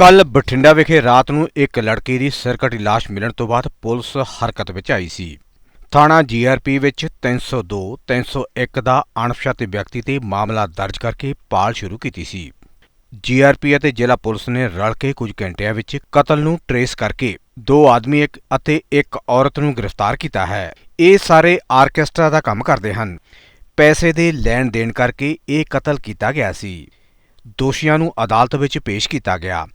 ਕੱਲ ਬਠਿੰਡਾ ਵਿਖੇ ਰਾਤ ਨੂੰ ਇੱਕ ਲੜਕੀ ਦੀ ਸਿਰਕਟੀ ਲਾਸ਼ ਮਿਲਣ ਤੋਂ ਬਾਅਦ ਪੁਲਿਸ ਹਰਕਤ ਵਿੱਚ ਆਈ ਸੀ। ਥਾਣਾ ਜੀਆਰਪੀ ਵਿੱਚ 302 301 ਦਾ ਅਣਪਛਾਤੇ ਵਿਅਕਤੀ ਤੇ ਮਾਮਲਾ ਦਰਜ ਕਰਕੇ ਪਾਲ ਸ਼ੁਰੂ ਕੀਤੀ ਸੀ। ਜੀਆਰਪੀ ਅਤੇ ਜ਼ਿਲ੍ਹਾ ਪੁਲਿਸ ਨੇ ਰਲ ਕੇ ਕੁਝ ਘੰਟਿਆਂ ਵਿੱਚ ਕਤਲ ਨੂੰ ਟਰੇਸ ਕਰਕੇ ਦੋ ਆਦਮੀ ਇੱਕ ਅਤੇ ਇੱਕ ਔਰਤ ਨੂੰ ਗ੍ਰਿਫਤਾਰ ਕੀਤਾ ਹੈ। ਇਹ ਸਾਰੇ ਆਰਕੈਸਟਰਾ ਦਾ ਕੰਮ ਕਰਦੇ ਹਨ। ਪੈਸੇ ਦੇ ਲੈਣ ਦੇਣ ਕਰਕੇ ਇਹ ਕਤਲ ਕੀਤਾ ਗਿਆ ਸੀ। ਦੋਸ਼ੀਆਂ ਨੂੰ ਅਦਾਲਤ ਵਿੱਚ ਪੇਸ਼ ਕੀਤਾ ਗਿਆ।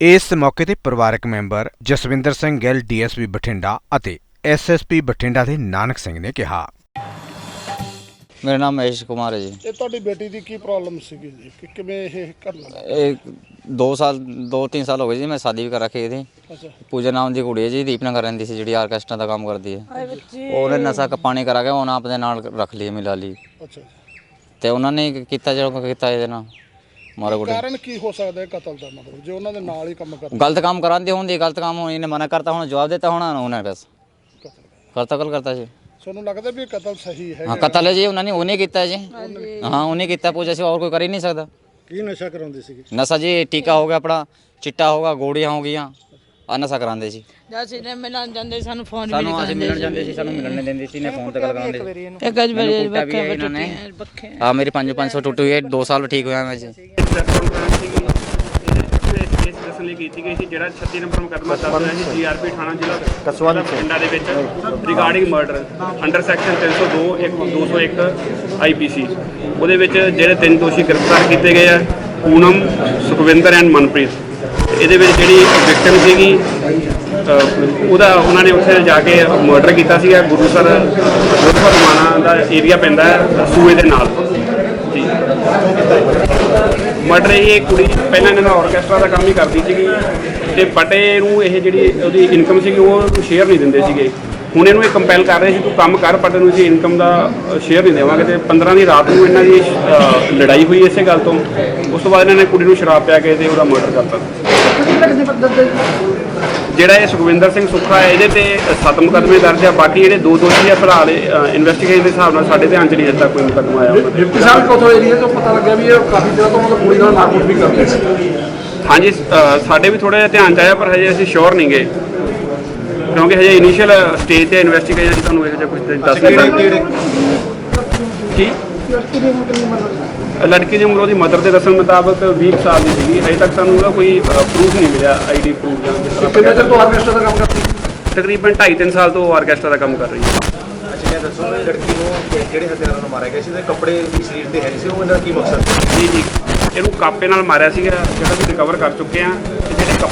ਇਸ ਮੌਕੇ ਤੇ ਪਰਿਵਾਰਕ ਮੈਂਬਰ ਜਸਵਿੰਦਰ ਸਿੰਘ ਗਿੱਲ ਡੀਐਸਪੀ ਬਠਿੰਡਾ ਅਤੇ ਐਸਐਸਪੀ ਬਠਿੰਡਾ ਦੇ ਨਾਨਕ ਸਿੰਘ ਨੇ ਕਿਹਾ। ਮੇਰਾ ਨਾਮ ਮਹੇਸ਼ ਕੁਮਾਰ ਹੈ ਜੀ। ਇਹ ਤੁਹਾਡੀ ਬੇਟੀ ਦੀ ਕੀ ਪ੍ਰੋਬਲਮ ਸੀਗੀ ਜੀ? ਕਿ ਕਿਵੇਂ ਇਹ ਘਟਨਾ ਇਹ 2 ਸਾਲ 2-3 ਸਾਲ ਹੋ ਗਏ ਜੀ ਮੈਂ ਸ਼ਾਦੀ ਵੀ ਕਰ ਰੱਖੀ ਇਹਦੀ। ਅੱਛਾ। ਪੂਜਾ ਨਾਮ ਦੀ ਕੁੜੀ ਹੈ ਜੀ ਦੀਪਨਗਰ ਰਹਿੰਦੀ ਸੀ ਜਿਹੜੀ ਆਰਕੈਸਟਰਾ ਦਾ ਕੰਮ ਕਰਦੀ ਹੈ। ਉਹਨੇ ਨਸ਼ਾ ਕਪਾਣੀ ਕਰਾ ਕੇ ਉਹਨਾਂ ਆਪਣੇ ਨਾਲ ਰੱਖ ਲਈ ਮਿਲਾ ਲਈ। ਅੱਛਾ। ਤੇ ਉਹਨਾਂ ਨੇ ਕੀਤਾ ਜਿਹੜਾ ਕੀਤਾ ਇਹਦੇ ਨਾਲ। ਮਾਰਾ ਕੁੜੀ ਕਾਰਨ ਕੀ ਹੋ ਸਕਦਾ ਹੈ ਕਤਲ ਦਾ ਮਤਲਬ ਜੇ ਉਹਨਾਂ ਦੇ ਨਾਲ ਹੀ ਕੰਮ ਕਰ ਗਲਤ ਕੰਮ ਕਰਾਂਦੇ ਹੁੰਦੀ ਗਲਤ ਕੰਮ ਹੋਣੀ ਇਹਨੇ ਮਨਾ ਕਰਤਾ ਹੁਣ ਜਵਾਬ ਦਿੱਤਾ ਹੋਣਾ ਉਹਨੇ ਬਸ। ਕਤਲ। ਕਰਤਾ ਕਲ ਕਰਤਾ ਜੀ। ਤੁਹਾਨੂੰ ਲੱਗਦਾ ਵੀ ਇਹ ਕਤਲ ਸਹੀ ਹੈ ਹਾਂ ਕਤਲ ਹੈ ਜੀ ਉਹਨਾਂ ਨੇ ਉਹਨੇ ਕੀਤਾ ਜੀ। ਹਾਂ ਉਹਨੇ ਕੀਤਾ ਪੂਜਾ ਸੀ ਹੋਰ ਕੋਈ ਕਰ ਹੀ ਨਹੀਂ ਸਕਦਾ। ਕੀ ਨਸ਼ਾ ਕਰਾਉਂਦੇ ਸੀਗੇ? ਨਸ਼ਾ ਜੀ ਟੀਕਾ ਹੋ ਗਿਆ ਆਪਣਾ ਚਿੱਟਾ ਹੋਗਾ ਗੋੜੀਆਂ ਹੋ ਗਈਆਂ। ਆ ਨਸ਼ਾ ਕਰਾਉਂਦੇ ਸੀ। ਜਦ ਅਸੀਂ ਨੇ ਮਿਲਣ ਜਾਂਦੇ ਸਾਨੂੰ ਫੋਨ ਵੀ ਸਾਨੂੰ ਅਸੀਂ ਮਿਲਣ ਜਾਂਦੇ ਸੀ ਸਾਨੂੰ ਮਿਲਣ ਨਹੀਂ ਦਿੰਦੇ ਸੀ ਨੇ ਫੋਨ ਤੇ ਗੱਲ ਕਰਾਉਂਦੇ ਸੀ। ਇੱਕ ਅਜ ਬੜੇ ਕੁੱਟਿਆ ਵੀ ਹੈ ਬੱਕੇ ਇਹਨਾਂ ਨੇ। ਬੱਕੇ ਬੱਕੇ ਆ ਮੇਰੀ 5-500 ਟੁੱਟੀ ਹੋਈ ਹੈ 2 ਸਾਲ ਠੀਕ ਹੋਇਆ ਮੈਂ ਜੀ ਇਸ ਦੱਸਣ ਲਈ ਕੀਤੀ ਗਈ ਸੀ ਜਿਹੜਾ 36 ਨੰਬਰ ਮੁਕੱਦਮਾ ਚੱਲ ਰਿਹਾ ਸੀ ਜੀਆਰਪੀ ਥਾਣਾ ਜ਼ਿਲ੍ਹਾ ਕਸਵਾ ਬਠਿੰਡਾ ਦੇ ਵਿੱਚ ਰਿਗਾਰਡਿੰਗ ਮਰਡਰ ਅੰਡਰ ਸੈਕਸ਼ਨ 302 ਇੱਕ 201 ਆਈਪੀਸੀ ਉਹਦੇ ਵਿੱਚ ਜਿਹੜੇ ਤਿੰਨ ਦੋਸ਼ੀ ਗ੍ਰਿਫਤਾਰ ਕੀਤੇ ਗਏ ਆ ਪੂਨਮ ਸੁਖਵਿੰਦਰ ਐਂਡ ਮਨਪ੍ਰੀਤ। ਇਹਦੇ ਵਿੱਚ ਜਿਹੜੀ ਵਿਕਟਮ ਸੀਗੀ ਉਹਦਾ ਉਹਨਾਂ ਨੇ ਉੱਥੇ ਜਾ ਕੇ ਮਰਡਰ ਕੀਤਾ ਸੀਗਾ। ਗੁਰੂਸਰ ਗੁਰੂਸਰ ਮਾਨਾ ਦਾ ਏਰੀਆ ਪੈਂਦਾ ਸੂਏ ਦੇ ਨਾਲ। ਜੀ। ਮਰਡਰ ਇਹ ਕੁੜੀ, ਪਹਿਲਾਂ ਇਹਨਾਂ ਦਾ ਆਰਕੈਸਟਰਾ ਦਾ ਕੰਮ ਹੀ ਕਰਦੀ ਸੀਗੀ। ਤੇ ਬਟੇ ਨੂੰ ਇਹ ਜਿਹੜੀ ਉਹਦੀ ਇਨਕਮ ਸੀਗੀ, ਉਹ ਸ਼ੇਅਰ ਨਹੀਂ ਦਿੰਦੇ ਸੀਗੇ। ਹੁਣ ਇਹਨੂੰ ਇਹ ਕੰਪੈਲ ਕਰ ਰਹੇ ਸੀ ਤੂੰ ਕੰਮ ਕਰ ਪਟੇ ਨੂੰ ਅਸੀਂ ਇਨਕਮ ਦਾ ਸ਼ੇਅਰ ਨਹੀਂ ਦੇਵਾਂਗੇ ਤੇ 15 ਦੀ ਰਾਤ ਨੂੰ ਇਹਨਾਂ ਦੀ ਲੜਾਈ ਹੋਈ ਇਸੇ ਗੱਲ ਤੋਂ। ਉਸ ਤੋਂ ਬਾਅਦ ਇਹਨਾਂ ਨੇ ਕੁੜੀ ਨੂੰ ਸ਼ਰਾਬ ਪਿਆ ਕੇ ਤੇ ਉਹਦਾ ਮਰਡਰ ਕਰਤਾ। ਜਿਹੜਾ ਇਹ ਸੁਖਵਿੰਦਰ ਸਿੰਘ ਸੁੱਖਾ ਹੈ ਇਹਦੇ ਤੇ ਸੱਤ ਮੁਕੱਦਮੇ ਦਰਜ ਆ ਬਾਕੀ ਜਿਹੜੇ ਦੋ ਦੋਸ਼ੀ ਆ ਭਰਾ ਦੇ ਇਨਵੈਸਟੀਗੇਸ਼ਨ ਦੇ ਹਿਸਾਬ ਨਾਲ ਸਾਡੇ ਧਿਆਨ 'ਚ ਨਹੀਂ ਤੱਕ ਕੋਈ ਮੁਕੱਦਮਾ ਆਇਆ। ਡਿਪਟੀ ਸਾਹਿਬ ਕੋਥੋਂ ਏਰੀਆ ਤੋਂ ਪਤਾ ਲੱਗਿਆ ਵੀ ਇਹ ਕਾਫੀ ਦਿਨਾਂ ਤੋਂ ਮਤਲਬ ਕੁੜੀ ਨਾਲ ਨਾਕੁੱਟ ਵੀ ਕਰਦੇ ਸੀ। ਹਾਂਜੀ ਸਾਡੇ ਵੀ ਥੋੜਾ ਜਿਹਾ ਧਿਆਨ ਚ ਆਇਆ ਪਰ ਹਜੇ ਅਸੀਂ ਸ਼ੋਰ ਨਹੀਂ ਗਏ। ਕਿਉਂਕਿ ਹਜੇ ਇਨੀਸ਼ੀਅਲ ਸਟੇਜ ਤੇ ਇਨਵੈਸਟੀਗੇਸ਼ਨ ਤੁਹਾਨੂੰ ਇਹੋ ਜਿਹਾ ਕੁਝ ਦੱਸ ਨਹੀਂ ਸਕਦੇ ਕੀ? ਲੜਕੀ ਦੀ ਉਮਰ ਉਹਦੀ ਮਦਰ ਦੇ ਦੱਸਣ ਮੁਤਾਬਕ 20 ਕੁ ਸਾਲ ਦੀ ਸੀਗੀ। ਹਜੇ ਤੱਕ ਸਾਨੂੰ ਉਹਦਾ ਕੋਈ ਪ੍ਰੂਫ ਨਹੀਂ ਮਿਲਿਆ ਆਈਡੀ ਪ੍ਰੂਫ ਜਾਂ ਜਿਸ ਤਰ੍ਹਾਂ ਕਿੰਨੇ ਚਿਰ ਤੋਂ ਆਰਕੈਸਟਰਾ ਦਾ ਕੰਮ ਕਰਦੀ ਤਕਰੀਬਨ 2.5 ਸਾਲ ਤੋਂ ਆਰਕੈਸਟਰਾ ਦਾ ਕੰਮ ਕਰ ਰਹੀ ਹੈ। ਅੱਛਾ ਇਹ ਦੱਸੋ ਵੀ ਲੜਕੀ ਨੂੰ ਕਿ- ਕਿਹੜੇ ਹਥਿਆਰਾਂ ਨਾਲ ਮਾਰਿਆ ਗਿਆ ਸੀ ਤੇ ਕੱਪੜੇ ਸਰੀਰ ਤੇ ਹੈ ਸੀ ਉਹ ਇਹਨਾਂ ਦਾ ਕੀ ਮਕਸਦ? ਸੀ ਜੀ ਜੀ। ਇਹਨੂੰ ਕਾਪੇ ਨਾਲ ਮਾਰਿਆ ਸੀਗਾ ਜਿਹੜਾ ਅਸੀਂ ਰਿਕਵਰ ਕਰ ਚੁੱਕੇ ਆ।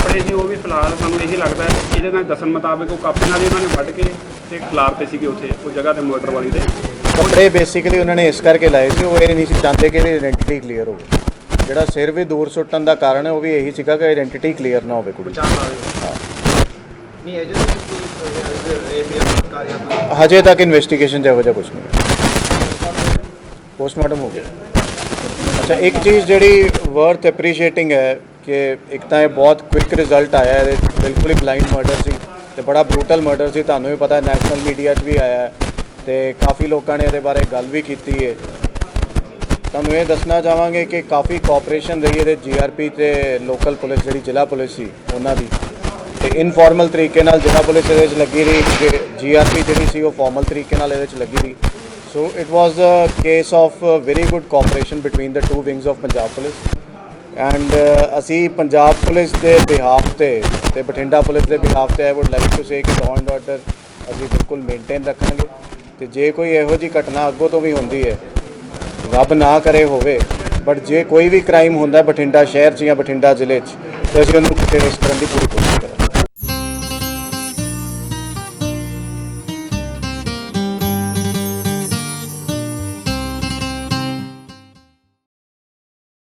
ਕੱਪੜੇ ਸੀ ਉਹ ਵੀ ਫਿਲਹਾਲ ਸਾਨੂੰ ਇਹੀ ਲੱਗਦਾ ਹੈ। ਇਹਦੇ ਨਾਲ ਦੱਸਣ ਮੁਤਾਬਕ ਉਹ ਕਾਪੇ ਨਾਲ ਹੀ ਉਹਨਾਂ ਨੇ ਵੱਢ ਕੇ ਤੇ ਖਿਲਾਰਤੇ ਸੀਗੇ ਉੱਥੇ ਉਹ ਜਗ੍ਹਾ ਤੇ ਮੋਟਰ ਵਾਲੀ ਤੇ ਕੱਪੜੇ ਬੇਸਿਕਲੀ ਉਹਨਾਂ ਨੇ ਇਸ ਕਰਕੇ ਲਾਏ ਸੀ ਉਹ ਇਹ ਨਹੀਂ ਸੀ ਚਾਹੁੰਦੇ ਕਿ ਇਹਦੀ ਆਇਡੈਂਟੀ ਕਲੀਅਰ ਹੋਵੇ। ਜਿਹੜਾ ਸਿਰ ਵੀ ਦੂਰ ਸੁੱਟਣ ਦਾ ਕਾਰਨ ਹੈ ਉਹ ਵੀ ਇਹੀ ਸੀਗਾ ਕਿ ਆਇਡੈਂਟੀ ਕਲੀਅਰ ਨਾ ਹੋਵੇ ਕੁੜੀ ਦੀ। ਨਹੀਂ ਕਾਰਿਆ ਹਜੇ ਤੱਕ ਇਨਵੈਸਟੀਗੇਸ਼ਨ ਇਹੋ ਜਿਹਾ ਕੁਝ ਨਹੀਂ ਪੋਸਟਮਾਰਟਮ ਹੋ ਗਿਆ। ਅੱਛਾ ਇੱਕ ਚੀਜ਼ ਜਿਹੜੀ ਵਰਥ ਐਪਰੀਸ਼ੀਏਟਿੰਗ ਹੈ ਕਿ ਇੱਕ ਤਾਂ ਇਹ ਬਹੁਤ ਕੁਇਕ ਰਿਜ਼ਲਟ ਆਇਆ ਹੈ, ਇਹਦੇ 'ਚ ਬਿਲਕੁਲ ਹੀ ਬਲਾਈਂਡ ਮਰਡਰ ਸੀ ਤੇ ਬੜਾ ਬਰੂਟਲ ਮਰਡਰ ਸੀ ਤੁਹਾਨੂੰ ਵੀ ਪਤਾ ਨੈਸ਼ਨਲ ਮੀਡੀਆ 'ਚ ਵੀ ਆਇਆ ਹੈ ਤੇ ਕਾਫੀ ਲੋਕਾਂ ਨੇ ਇਹਦੇ ਬਾਰੇ ਗੱਲ ਵੀ ਕੀਤੀ ਹੈ। ਤੁਹਾਨੂੰ ਇਹ ਦੱਸਣਾ ਚਾਹਾਂਗੇ ਕਿ ਕਾਫੀ ਕੋਆਪਰੇਸ਼ਨ ਰਹੀ ਇਹਦੇ ਜੀਆਰਪੀ ਤੇ ਲੋਕਲ ਪੁਲਿਸ ਜਿਹੜੀ ਜ਼ਿਲ੍ਹਾ ਪੁਲਿਸ ਸੀ ਉਹਨਾਂ ਦੀ। ਤੇ ਇਨਫਾਰਮਲ ਤਰੀਕੇ ਨਾਲ ਜ਼ਿਲ੍ਹਾ ਪੁਲਿਸ ਇਹਦੇ ਵਿੱਚ ਲੱਗੀ ਰਹੀ ਜੀਆਰਪੀ ਜਿਹੜੀ ਸੀ ਉਹ ਫਾਰਮਲ ਤਰੀਕੇ ਨਾਲ ਇਹਦੇ ਵਿੱਚ ਲੱਗੀ ਰਹੀ। So it was a case of very good cooperation between the two wings of Punjab police and uh, ਅਸੀਂ ਪੰਜਾਬ ਪੁਲਿਸ ਦੇ ਬਿਹਾਫ ਤੇ ਤੇ ਬਠਿੰਡਾ ਪੁਲਿਸ ਦੇ ਬਿਹਾਫ ਤੇ I would like to say ਕਿ ਲਾਅ ਐਂਡ ਆਰਡਰ ਅਸੀਂ ਬਿਲਕੁਲ ਮੇਨਟੇਨ ਰੱਖਾਂਗੇ। ਤੇ ਜੇ ਕੋਈ ਇਹੋ ਜੀ ਘਟਨਾ ਅੱਗੋਂ ਤੋਂ ਵੀ ਹੁੰਦੀ ਹੈ, ਰੱਬ ਨਾ ਕਰੇ ਹੋਵੇ ਬਟ ਜੇ ਕੋਈ ਵੀ ਕ੍ਰਾਈਮ ਹੁੰਦਾ ਬਠਿੰਡਾ ਸ਼ਹਿਰ 'ਚ ਜਾਂ ਬਠਿੰਡਾ ਜ਼ਿਲ੍ਹੇ 'ਚ, ਤੇ ਅਸੀਂ ਉਹਨੂੰ ਟ੍ਰੇਸ ਕਰਨ ਦੀ ਪੂਰੀ